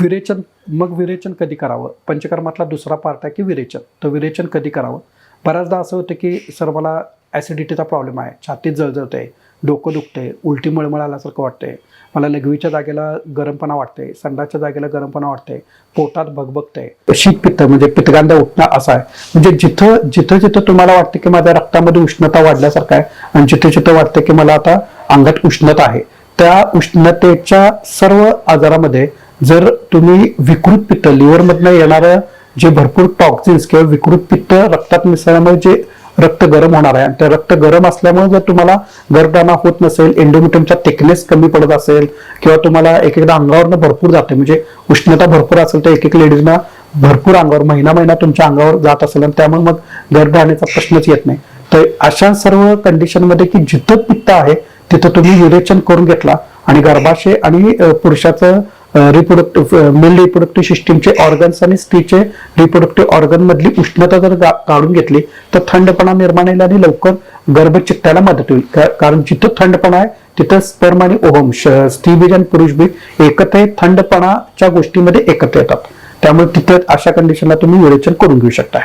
विरेचन मग विरेचन कधी करावं? पंचकर्मातला दुसरा पार्ट आहे की विरेचन? तर विरेचन कधी करावं? बऱ्याचदा असं होतं की सर मला ॲसिडिटीचा प्रॉब्लेम आहे. छातीत जळजळते डोकं दुखते उलटी मळमळ आल्यासारखं वाटते मला लघवीच्या जागेला गरमपणा वाटते संडाच्या जागेला गरमपणा वाटते पोटात भगभगते शीत पित्त म्हणजे पित्तगांधा उठणं असं आहे. म्हणजे जिथं जिथं जिथं तुम्हाला वाटतं की माझ्या रक्तामध्ये उष्णता वाढल्यासारखं आहे आणि जिथे जिथं वाटतं की मला आता अंगात उष्णता आहे त्या उष्णतेच्या सर्व आजारामध्ये जर तुम्ही विकृत पित्त लिव्हरमधनं येणारं जे भरपूर टॉक्सिन्स किंवा विकृत पित्त रक्तात मिसळल्यामुळे जे रक्त गरम होणार आहे आणि ते रक्त गरम असल्यामुळे जर तुम्हाला गर्भदाना होत नसेल एंडोमिटमचा थिकनेस कमी पडत असेल किंवा तुम्हाला एक एकदा अंगावरनं भरपूर जाते म्हणजे उष्णता भरपूर असेल तर एक एक लेडीजना भरपूर अंगावर महिना महिना तुमच्या अंगावर जात असेल आणि त्यामुळे मग गर्भधारणेचा प्रश्नच येत नाही. तर अशा सर्व कंडिशनमध्ये की जिथं पित्त आहे तिथं तुम्ही विरेचन करून घेतला आणि गर्भाशय आणि पुरुषाचं रिप्रोडक्टिव्ह मेल रिप्रोडक्टिव्ह सिस्टीमचे ऑर्गन्स आणि स्त्रीचे रिप्रोडक्टिव्ह ऑर्गन मधली उष्णता जर काढून घेतली तर थंडपणा निर्माण येईल आणि लवकर गर्भ चिकटायला मदत होईल. कारण जिथं थंडपणा आहे तिथं स्पर्म आणि ओहम स्त्रीबीज आणि पुरुषबीज एकत्र हे थंडपणाच्या गोष्टीमध्ये एकत्र येतात. त्यामुळे तिथं अशा कंडिशनला तुम्ही विरेचन करून घेऊ शकता